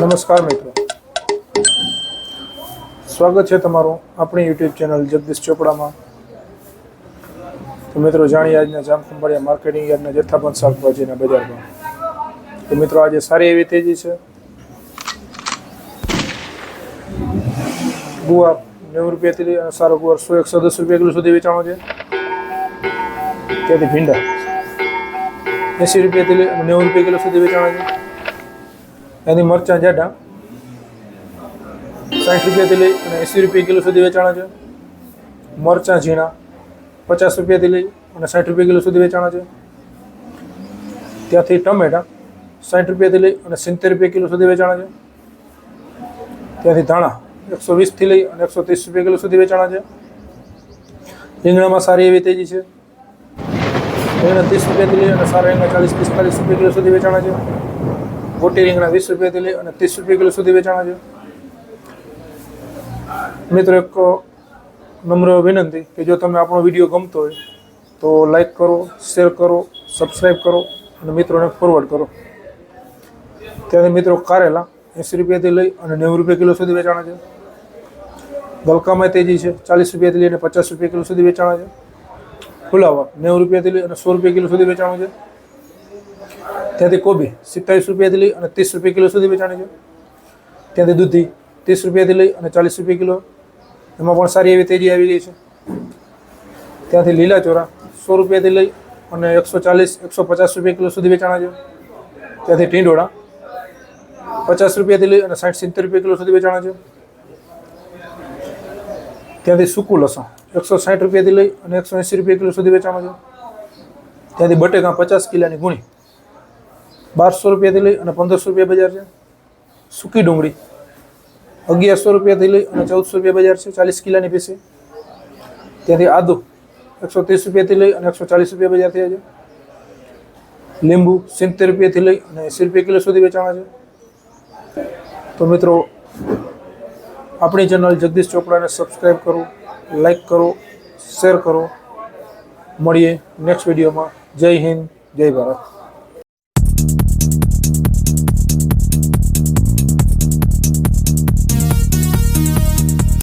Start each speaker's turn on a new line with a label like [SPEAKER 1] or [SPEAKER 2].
[SPEAKER 1] નમસ્કાર મિત્રો. સ્વાગત છે તમારું આપણી યુટ્યુબ ચેનલ જગદીશ ચોપડામાં. તો મિત્રો જાણીએ આજના જામખંભાળિયા માર્કેટિંગ યાર્ડના જથ્થાબંધ શાકભાજીના બજારમાં. તો મિત્રો આજે સારી એવી તેજી છે. ગુવા નેવું રૂપિયાથી અને સારો ગુવાર સો એકસો દસ રૂપિયા કિલો સુધી વેચાણો છે. ત્યાંથી ભીંડા એંસી રૂપિયાથી લઈ અને નેવું રૂપિયા કિલો સુધી વેચાણો છે. ત્યાંથી મરચાં જાડા. સાઠ રૂપિયાથી લઈ અને એંસી રૂપિયા કિલો સુધી વેચાણા છે. મરચાં ઝીણા, પચાસ રૂપિયાથી લઈ અને સાઠ રૂપિયા કિલો સુધી વેચાણા છે. ત્યાંથી ટમેટા, સાઠ રૂપિયાથી લઈ અને સિત્તેર રૂપિયા કિલો સુધી વેચાણા છે. ત્યાંથી ધાણા, એકસો વીસથી લઈ અને એકસો ત્રીસ રૂપિયા કિલો સુધી વેચાણા છે. રીંગણામાં સારી એવી તેજી છે. રીંગણા ત્રીસ રૂપિયાથી લઈ અને સારા રીંગણા ચાલીસ, પિસ્તાલીસ રૂપિયા કિલો સુધી વેચાણા છે. ગોટી રીંગણા વીસ રૂપિયાથી લઈ અને ત્રીસ રૂપિયા કિલો સુધી વેચાણા છે. મિત્રો, એક નમ્ર વિનંતી કે જો તમને આપણો વીડિયો ગમતો હોય, તો લાઈક કરો શેર કરો સબસ્ક્રાઈબ કરો અને મિત્રોને ફોરવર્ડ કરો. ત્યાંથી મિત્રો કારેલા એંસી રૂપિયાથી લઈ અને નેવું રૂપિયા કિલો સુધી વેચાણા છે. ગલકામાં તેજી છે, ચાલીસ રૂપિયાથી લઈને પચાસ રૂપિયા કિલો સુધી વેચાણા છે. ફુલાવર નેવું રૂપિયાથી લઈ અને સો રૂપિયા કિલો સુધી વેચાણું છે. ત્યાંથી કોબી સિત્તાવીસ રૂપિયાથી લઈ અને ત્રીસ રૂપિયા કિલો સુધી વેચાણી છે. ત્યાંથી દૂધી ત્રીસ રૂપિયાથી લઈ અને ચાલીસ રૂપિયા કિલો. એમાં પણ સારી એવી તેજી આવી ગઈ છે. ત્યાંથી લીલા ચોરા સો રૂપિયાથી લઈ અને એકસો ચાલીસ, એકસો પચાસ રૂપિયા કિલો સુધી વેચાણા છે. ત્યાંથી ટીંડોળા પચાસ રૂપિયાથી લઈ અને સાઠ, સિત્તેર રૂપિયા કિલો સુધી વેચાણા છે. ત્યાંથી સૂકું લસણ એકસો સાઠ રૂપિયાથી લઈ અને એકસો એંસી રૂપિયા કિલો સુધી વેચાણો છે. ત્યાંથી બટેકા પચાસ કિલોની ગુણી બારસો રૂપિયાથી લઈ અને પંદરસો રૂપિયા બજાર છે. સૂકી ડુંગળી અગિયારસો રૂપિયાથી લઈ અને ચૌદસો રૂપિયા બજાર છે. ચાલીસ કિલાની પીસી. ત્યાંથી આદુ એકસો ત્રીસ રૂપિયાથી લઈ અને એકસો ચાલીસ રૂપિયા બજાર થયા છે. લીંબુ સિત્તેર રૂપિયાથી લઈ અને એંસી રૂપિયા કિલો સુધી વેચાણા છે. તો મિત્રો, આપણી ચેનલ જગદીશ ચોપડાને સબસ્ક્રાઈબ કરો, લાઈક કરો, શેર કરો. મળીએ નેક્સ્ટ વિડીયોમાં. જય હિન્દ, જય ભારત.